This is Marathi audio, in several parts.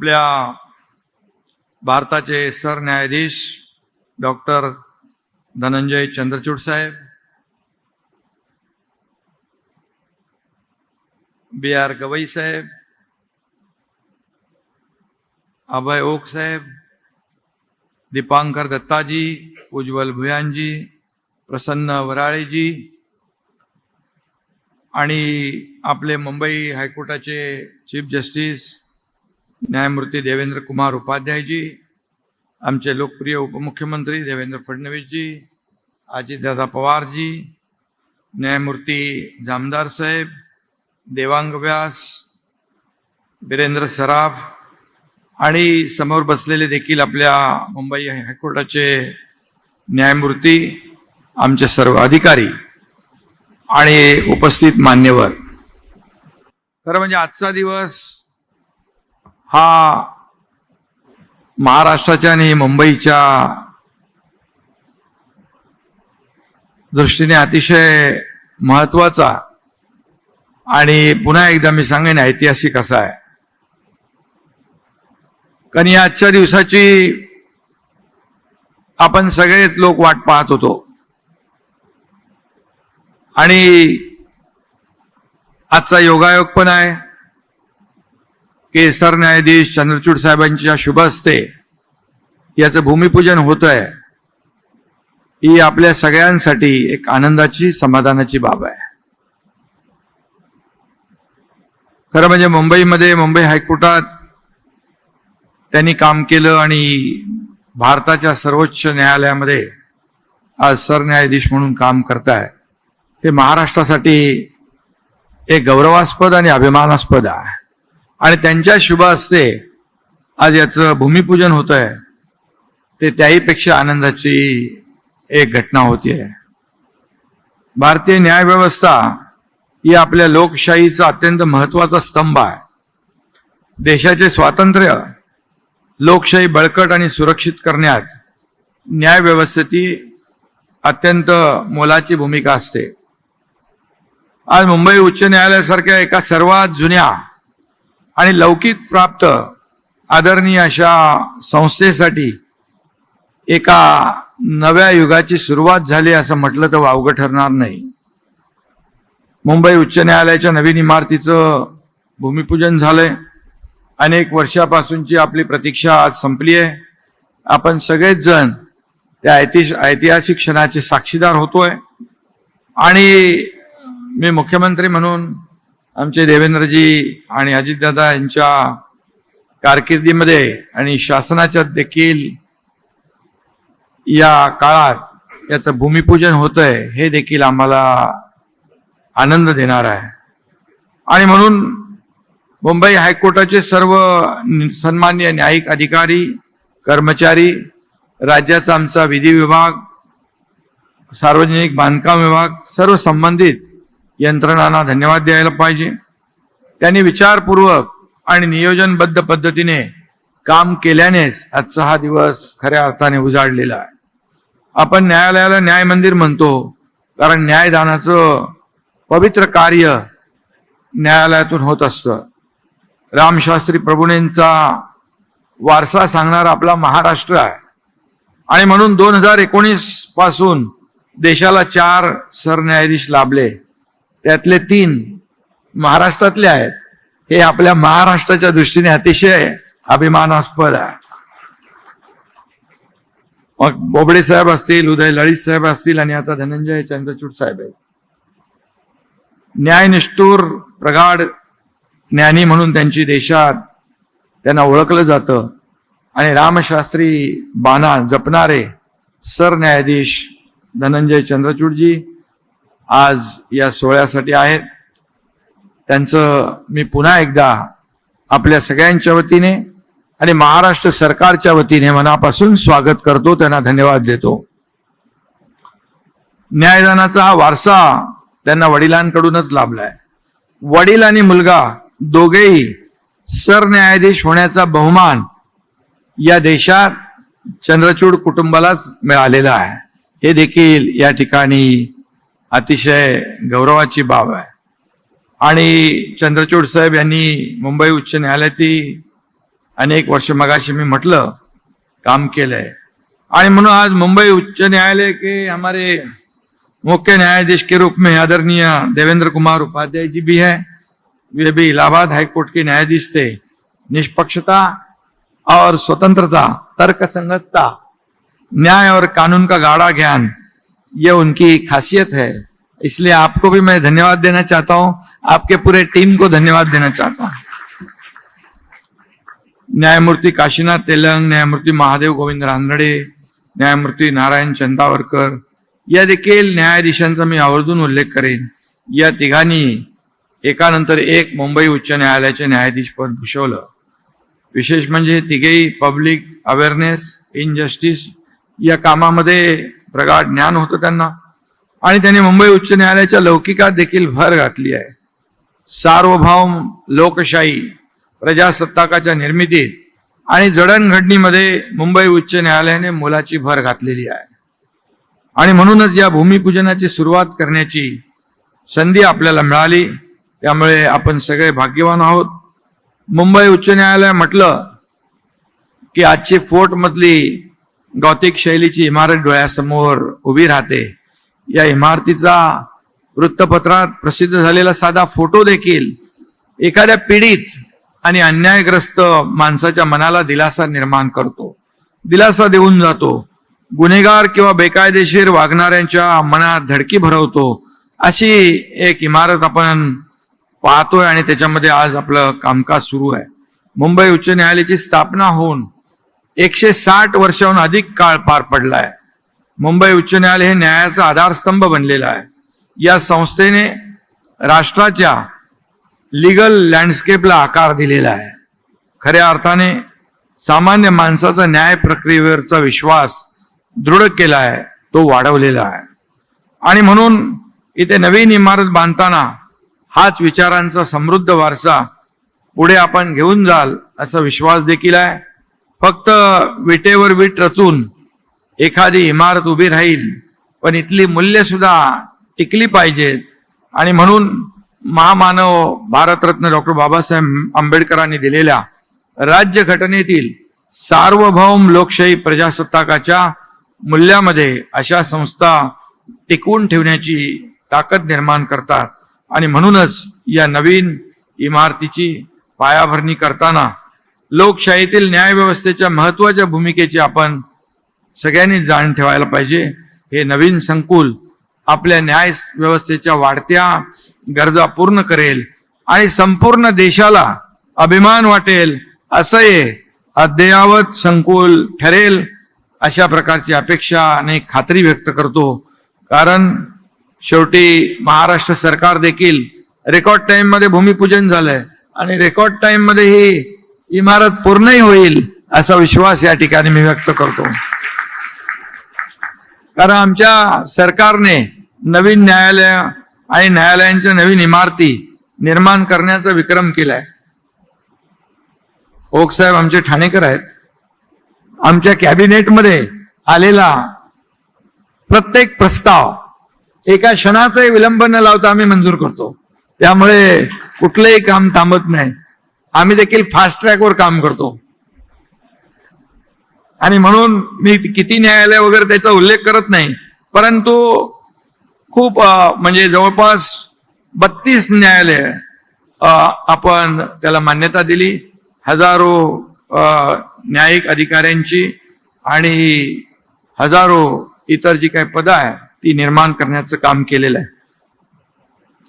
आपल्या भारताचे सरन्यायाधीश डॉक्टर धनंजय चंद्रचूड साहेब बी आर गवई साहेब अभय ओक साहेब दीपांकर दत्ताजी उज्ज्वल भुयांजी प्रसन्न वराळेजी आणि आपले मुंबई हायकोर्टाचे चीफ जस्टिस न्यायमूर्ती देवेंद्र कुमार उपाध्यायजी आमचे लोकप्रिय उपमुख्यमंत्री देवेंद्र फडणवीसजी अजितदादा पवारजी न्यायमूर्ती जामदार साहेब देवांग व्यास वीरेंद्र सराफ आणि समोर बसलेले देखील आपल्या मुंबई हायकोर्टाचे न्यायमूर्ती आमचे सर्व अधिकारी आणि उपस्थित मान्यवर. खरं म्हणजे आजचा दिवस हा महाराष्ट्राच्या आणि मुंबईच्या दृष्टीने अतिशय महत्त्वाचा आणि पुन्हा एकदा मी सांगेन ऐतिहासिक असा आहे. कारण या आजच्या दिवसाची आपण सगळेच लोक वाट पाहत होतो. आणि आजचा योगायोग पण आहे. की सरन्यायाधीश चंद्रचूड साहेबांच्या शुभ असते याचं भूमिपूजन होत आहे ही आपल्या सगळ्यांसाठी एक आनंदाची समाधानाची बाब आहे. खरं म्हणजे मुंबईमध्ये मुंबई हायकोर्टात त्यांनी काम केलं आणि भारताच्या सर्वोच्च न्यायालयामध्ये आज सरन्यायाधीश म्हणून काम करताय. हे महाराष्ट्रासाठी एक गौरवास्पद आणि अभिमानास्पद आहे. आणि त्यांच्या शुभ असते आज याचं भूमिपूजन होत आहे ते त्याहीपेक्षा आनंदाची एक घटना होतीये भारतीय न्यायव्यवस्था ही आपल्या लोकशाहीचा अत्यंत महत्त्वाचा स्तंभ आहे. देशाचे स्वातंत्र्य लोकशाही बळकट आणि सुरक्षित करण्यात न्यायव्यवस्थेची अत्यंत मोलाची भूमिका असते. आज मुंबई उच्च न्यायालयासारख्या एका सर्वात जुन्या आणि लौकिक प्राप्त आदरणीय अशा संस्थेसाठी एका नव्या युगाची सुरुवात झाली असं म्हटलं तर वावगं ठरणार नाही. मुंबई उच्च न्यायालयाच्या नवीन इमारतीचं भूमिपूजन झालंय. अनेक वर्षापासूनची आपली प्रतीक्षा आज संपली आहे. आपण सगळेच जण त्या ऐतिश ऐतिहासिक क्षणाचे साक्षीदार होतोय. आणि मी मुख्यमंत्री म्हणून आमचे देवेंद्रजी आणि अजितदादा यांच्या कारकिर्दीमध्ये आणि शासनाच्या देखील या काळात याचं भूमिपूजन होतंय हे देखील आम्हाला आनंद देणार आहे. आणि म्हणून मुंबई हायकोर्टाचे सर्व सन्मान्य न्यायिक अधिकारी कर्मचारी राज्याचा आमचा विधी विभाग सार्वजनिक बांधकाम विभाग सर्व संबंधित यंत्रणांना धन्यवाद द्यायला पाहिजे. त्यांनी विचारपूर्वक आणि नियोजनबद्ध पद्धतीने काम केल्यानेच आजचा हा दिवस खऱ्या अर्थाने उजाडलेला आहे. आपण न्यायालयाला न्याय मंदिर म्हणतो कारण न्यायदानाचं पवित्र कार्य न्यायालयातून होत असतं. रामशास्त्री प्रभुणेंचा वारसा सांगणारा आपला महाराष्ट्र आहे. आणि म्हणून दोन हजार एकोणीसपासून देशाला चार सरन्यायाधीश लाभले. त्यातले तीन महाराष्ट्रातले आहेत. हे आपल्या महाराष्ट्राच्या दृष्टीने अतिशय अभिमानास्पद आहे. मग बोबडे साहेब असतील उदय लळित साहेब असतील आणि आता धनंजय चंद्रचूड साहेब आहेत. न्यायनिष्ठूर प्रगाढ ज्ञानी म्हणून त्यांची देशात त्यांना ओळखलं जातं. आणि रामशास्त्री बाणा जपणारे सरन्यायाधीश धनंजय चंद्रचूडजी आज या सोहळ्यासाठी आहेत. त्यांचं मी पुन्हा एकदा आपल्या सगळ्यांच्या वतीने आणि महाराष्ट्र सरकारच्या वतीने मनापासून स्वागत करतो त्यांना धन्यवाद देतो. न्यायदानाचा हा वारसा त्यांना वडिलांकडूनच लाभलाय. वडील आणि मुलगा दोघेही सरन्यायाधीश होण्याचा बहुमान या देशात चंद्रचूड कुटुंबालाच मिळालेला आहे. हे देखील या ठिकाणी अतिशय गौरवाची बाब आहे. आणि चंद्रचूड साहेब यांनी मुंबई उच्च न्यायालयातही अनेक वर्ष मगाशी मी म्हटलं काम केलंय. आणि म्हणून आज मुंबई उच्च न्यायालय के हमारे मुख्य न्यायाधीश के रूप में आदरणीय देवेंद्र कुमार उपाध्याय जी भी है वे भी इलाहाबाद हाईकोर्ट के न्यायाधीश थे. निष्पक्षता और स्वतंत्रता तर्क संगतता न्याय और कानून का गाढ़ा ज्ञान ये उनकी खासियत है। इसलिए आपको भी मैं धन्यवाद देना चाहता हूं। आपके पूरे टीम को धन्यवाद देना चाहता हूं। न्यायमूर्ती काशीनाथ तेलंग न्यायमूर्ती महादेव गोविंद रानडे न्यायमूर्ती नारायण चंदावरकर या देखील न्यायाधीशांचा मी आवर्जून उल्लेख करेन। या तिघांनी एकानंतर एक मुंबई उच्च न्यायालयाचे न्यायाधीश पद भूषवलं। विशेष म्हणजे तिघेही पब्लिक अवेअरनेस इनजस्टिस या कामामध्ये प्रगाढ ज्ञान होतं त्यांना. आणि त्यांनी मुंबई उच्च न्यायालयाच्या लौकिकात देखील भर घातली आहे. सार्वभौम लोकशाही प्रजासत्ताकाच्या निर्मितीत आणि जडणघडणीमध्ये मुंबई उच्च न्यायालयाने मोलाची भर घातलेली आहे. आणि म्हणूनच या भूमिपूजनाची सुरुवात करण्याची संधी आपल्याला मिळाली. त्यामुळे आपण सगळे भाग्यवान आहोत. मुंबई उच्च न्यायालय म्हटलं की आजची फोर्ट गौतिक शैलीची इमारत डोळ्यासमोर उभी राहते. या इमारतीचा वृत्तपत्रात प्रसिद्ध झालेला साधा फोटो देखील एखाद्या पीडित आणि अन्यायग्रस्त माणसाच्या मनाला दिलासा निर्माण करतो. दिलासा देऊन जातो. गुन्हेगार किंवा बेकायदेशीर वागणाऱ्यांच्या मनात धडकी भरवतो. अशी एक इमारत आपण पाहतोय आणि त्याच्यामध्ये आज आपलं कामकाज सुरू आहे. मुंबई उच्च न्यायालयाची स्थापना होऊन एकशे साठ वर्षाहून अधिक काळ पार पडला आहे मुंबई उच्च न्यायालय हे न्यायाचा आधारस्तंभ बनलेला आहे. या संस्थेने राष्ट्राच्या लिगल लँडस्केपला आकार दिलेला आहे. खऱ्या अर्थाने सामान्य माणसाचा न्याय प्रक्रियेवरचा विश्वास दृढ केला आहे तो वाढवलेला आहे. आणि म्हणून इथे नवीन इमारत बांधताना हाच विचारांचा समृद्ध वारसा पुढे आपण घेऊन जाल असा विश्वास देखील आहे. फक्त विटेवर विट रचून एखादी इमारत उभी राहील पण इथली मूल्य सुद्धा टिकली पाहिजेत आणि म्हणून महामानव भारतरत्न डॉक्टर बाबासाहेब आंबेडकरांनी दिलेल्या राज्य घटनेतील सार्वभौम लोकशाही प्रजासत्ताकाच्या मूल्यामध्ये अशा संस्था टिकवून ठेवण्याची ताकद निर्माण करतात. आणि म्हणूनच या नवीन इमारतीची पायाभरणी करताना लोकशाहीतील न्याय व्यवस्थेच्या महत्त्वाच्या भूमिकेची आपण सगळ्यांनी जाण ठेवायला पाहिजे. हे नवीन संकुल आपल्या न्याय व्यवस्थेच्या वाढत्या गरजा पूर्ण करेल आणि संपूर्ण देशाला अभिमान वाटेल असं हे अद्ययावत संकुल ठरेल अशा प्रकारची अपेक्षा आणि खात्री व्यक्त करतो. कारण शेवटी महाराष्ट्र सरकार देखील रेकॉर्ड टाईममध्ये भूमिपूजन झालंय आणि रेकॉर्ड टाईममध्येही इमारत पूर्णही होईल असा विश्वास या ठिकाणी मी व्यक्त करतो. कारण आमच्या सरकारने नवीन न्यायालय आणि न्यायालयांच्या नवीन इमारती निर्माण करण्याचा विक्रम केलाय. ओक साहेब आमचे ठाणेकर आहेत. आमच्या कॅबिनेटमध्ये आलेला प्रत्येक प्रस्ताव एका क्षणाचाही विलंब न लावता आम्ही मंजूर करतो. त्यामुळे कुठलंही काम थांबत नाही. आम्ही देखील फास्ट ट्रॅकवर काम करतो. आणि म्हणून मी किती न्यायालय वगैरे त्याचा उल्लेख करत नाही परंतु खूप म्हणजे जवळपास बत्तीस न्यायालय आपण त्याला मान्यता दिली. हजारो न्यायिक अधिकाऱ्यांची आणि हजारो इतर जी काही पदं आहे ती निर्माण करण्याचं काम केलेलं आहे.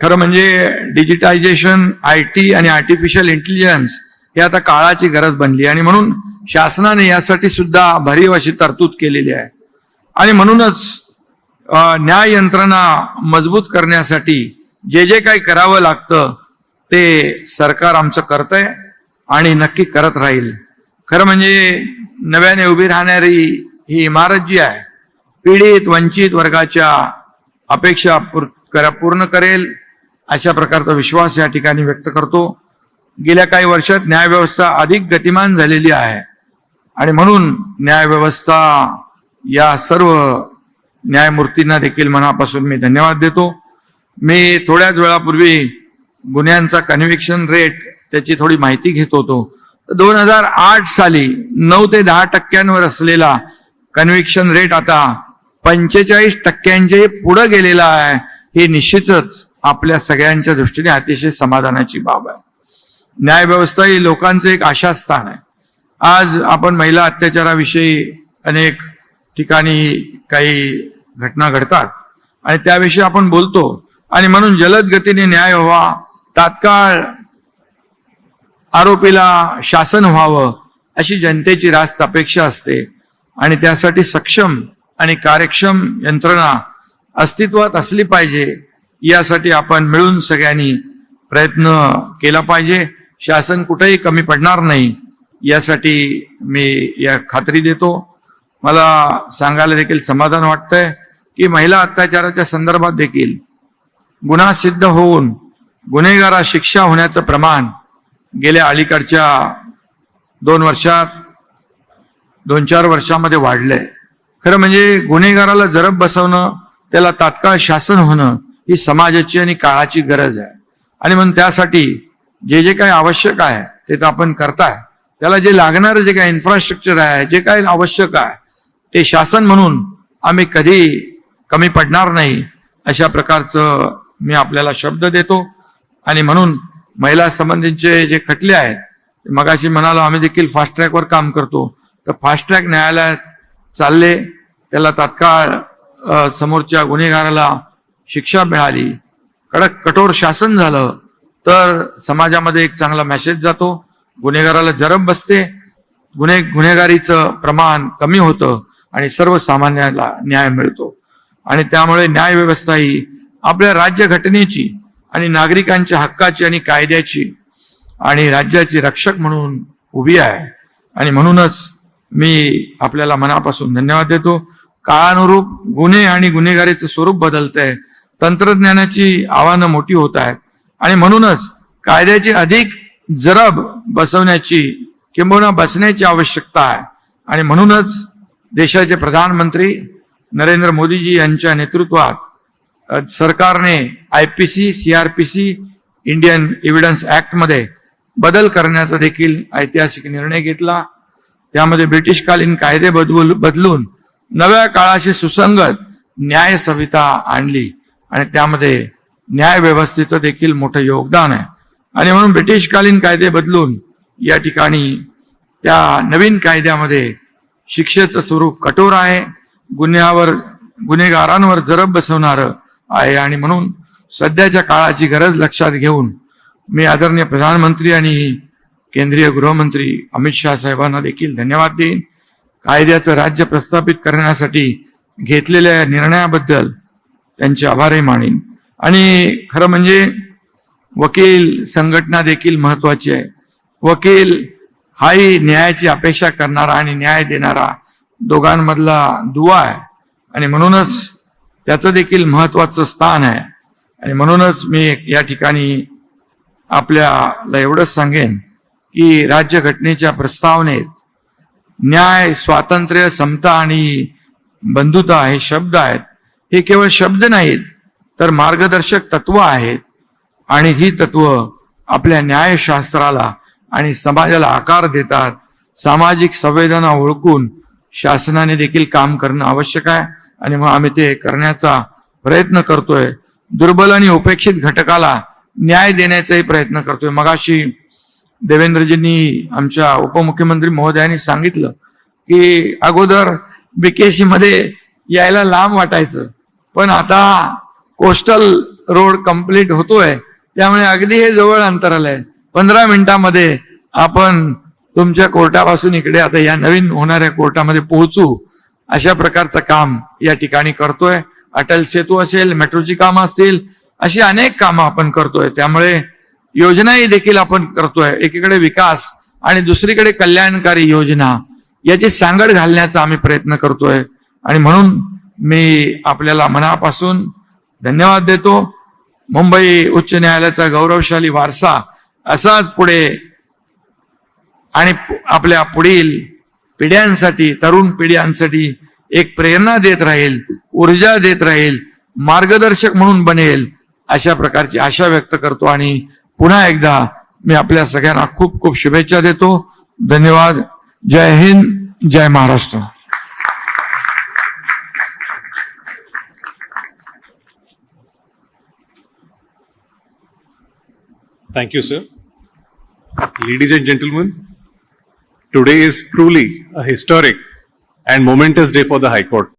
खरं म्हणजे डिजिटायझेशन आय टी आणि आर्टिफिशियल इंटेलिजन्स हे आता काळाची गरज बनली आणि म्हणून शासनाने यासाठी सुद्धा भरीव अशी तरतूद केलेली आहे. आणि म्हणूनच न्याय यंत्रणा मजबूत करण्यासाठी जे जे काही करावं लागतं ते सरकार आमचं करतंय आणि नक्की करत राहील. खरं म्हणजे नव्याने उभी राहणारी ही इमारत जी आहे पीडित वंचित वर्गाच्या अपेक्षा पूर्ण करेल. अशा प्रकारचा विश्वास या ठिकाणी व्यक्त करतो. गेल्या काही वर्षात न्यायव्यवस्था अधिक गतिमान झालेली आहे. आणि म्हणून न्यायव्यवस्था या सर्व न्यायमूर्तींना देखील मनापासून मी धन्यवाद देतो. मी थोड्याच वेळापूर्वी गुन्ह्यांचा कन्व्हिक्शन रेट त्याची थोडी माहिती घेत होतो. दोन हजार आठ साली नऊ ते दहा टक्क्यांवर असलेला कन्व्हिक्शन रेट आता पंचेचाळीस टक्क्यांचे पुढे गेलेला आहे हे निश्चितच आपल्या सगळ्यांच्या दृष्टीने अतिशय समाधानाची बाब आहे. न्याय व्यवस्था ही लोकांचं एक आशास्थान आहे. आज आपण महिला अत्याचाराविषयी अनेक ठिकाणी काही घटना घडतात आणि त्याविषयी आपण बोलतो. आणि म्हणून जलद गतीने न्याय व्हावा तात्काळ आरोपीला शासन व्हावं अशी जनतेची रास्त अपेक्षा असते. आणि त्यासाठी सक्षम आणि कार्यक्षम यंत्रणा अस्तित्वात असली पाहिजे यासाठी आपण मिळून सगळ्यांनी प्रयत्न केला पाहिजे. शासन कुठेही कमी पडणार नाही. यासाठी मी या खात्री देतो. मला सांगायला देखील समाधान वाटतंय की महिला अत्याचाराच्या संदर्भात देखील गुन्हा सिद्ध होऊन गुन्हेगारा शिक्षा होण्याचं प्रमाण गेल्या अलीकडच्या दोन वर्षात दोन चार वर्षामध्ये वाढलंय. खरं म्हणजे गुन्हेगाराला जरब बसवणं त्याला तात्काळ शासन होणं ही समाजाची आणि काळाची गरज आहे. आणि म्हणून त्यासाठी जे जे काही आवश्यक आहे ते तर आपण करताय. त्याला जे लागणारं जे काही इन्फ्रास्ट्रक्चर आहे जे काही आवश्यक आहे ते शासन म्हणून आम्ही कधी कमी पडणार नाही अशा प्रकारचं मी आपल्याला शब्द देतो. आणि म्हणून महिला संबंधीचे जे खटले आहेत मगाशी म्हणालो आम्ही देखील फास्ट ट्रॅकवर काम करतो. तर फास्ट ट्रॅक न्यायालयात चालले. त्याला तात्काळ समोरच्या गुन्हेगाराला शिक्षा मिळाली कडक कठोर शासन झालं तर समाजामध्ये एक चांगला मेसेज जातो. गुन्हेगाराला जरब बसते. गुन्हे गुन्हेगारीचं प्रमाण कमी होतं आणि सर्वसामान्याला न्याय मिळतो. आणि त्यामुळे न्यायव्यवस्था ही आपल्या राज्यघटनेची आणि नागरिकांच्या हक्काची आणि कायद्याची आणि राज्याची रक्षक म्हणून उभी आहे. आणि म्हणूनच मी आपल्याला मनापासून धन्यवाद देतो. काळानुरूप गुन्हे आणि गुन्हेगारीचं स्वरूप बदलतंय. तंत्रज्ञानाची आव्हानं मोठी होत आहेत. आणि म्हणूनच कायद्याची अधिक जरब बसवण्याची किंबहुना बसण्याची आवश्यकता आहे. आणि म्हणूनच देशाचे प्रधानमंत्री नरेंद्र मोदीजी यांच्या नेतृत्वात सरकारने I P C C R P C Indian evidence ॲक्टमध्ये बदल करण्याचा देखील ऐतिहासिक निर्णय घेतला. त्यामध्ये ब्रिटिशकालीन कायदे बदलून बदलून नव्या काळाशी सुसंगत न्याय संहिता आणली. आणि त्यामध्ये न्याय व्यवस्थेचं देखील मोठं योगदान आहे. आणि म्हणून ब्रिटिशकालीन कायदे बदलून या ठिकाणी त्या नवीन कायद्यामध्ये शिक्षेचं स्वरूप कठोर आहे गुन्ह्यावर गुन्हेगारांवर जरब बसवणारं आहे. आणि म्हणून सध्याच्या काळाची गरज लक्षात घेऊन मी आदरणीय प्रधानमंत्री आणि केंद्रीय गृहमंत्री अमित शहा साहेबांना देखील धन्यवाद देईन. कायद्याचं राज्य प्रस्थापित करण्यासाठी घेतलेल्या निर्णयाबद्दल त्यांचे आभारही मानेन. आणि खरं म्हणजे वकील संघटना देखील महत्वाची आहे. वकील हाही न्यायाची अपेक्षा करणारा आणि न्याय देणारा दोघांमधला दुवा आहे. आणि म्हणूनच त्याचं देखील महत्वाचं स्थान आहे. आणि म्हणूनच मी या ठिकाणी आपल्याला एवढंच सांगेन की राज्यघटनेच्या प्रस्तावनेत न्याय स्वातंत्र्य समता आणि बंधुता हे शब्द आहेत. हे केवळ शब्द नाहीत तर मार्गदर्शक तत्व आहेत. आणि ही तत्व आपल्या न्यायशास्त्राला आणि समाजाला आकार देतात. सामाजिक संवेदना ओळखून शासनाने देखील काम करणं आवश्यक आहे. आणि मग आम्ही ते करण्याचा प्रयत्न करतोय. दुर्बल आणि उपेक्षित घटकाला न्याय देण्याचाही प्रयत्न करतोय. मगाशी देवेंद्रजींनी आमच्या उपमुख्यमंत्री महोदयांनी सांगितलं की अगोदर बीकेसी मध्ये यायला लांब वाटायचं. पण आता कोस्टल रोड कंप्लीट होतोय. त्यामुळे अगदी हे जवळ अंतराला आहे. पंधरा मिनिटामध्ये आपण तुमच्या कोर्टापासून इकडे आता या नवीन होणाऱ्या कोर्टामध्ये पोहोचू. अशा प्रकारचं काम या ठिकाणी करतोय. अटल सेतू असेल मेट्रोची कामं असतील अशी अनेक कामं आपण करतोय. त्यामुळे योजनाही देखील आपण करतोय. एकीकडे विकास आणि दुसरीकडे कल्याणकारी योजना याची सांगड घालण्याचा आम्ही प्रयत्न करतोय. आणि म्हणून मी आपल्याला मनापासून धन्यवाद देतो. मुंबई उच्च न्यायालयाचा गौरवशाली वारसा असाच पुढे आणि आपल्या पुढील पिढ्यांसाठी तरुण पिढ्यांसाठी एक प्रेरणा देत राहील ऊर्जा देत राहील मार्गदर्शक म्हणून बनेल अशा प्रकारची आशा व्यक्त करतो आणि पुन्हा एकदा मी आपल्या सगळ्यांना खूप खूप शुभेच्छा देतो. धन्यवाद. जय हिंद. जय Maharashtra. Thank you, sir. Ladies and gentlemen, today is truly a historic and momentous day for the High Court.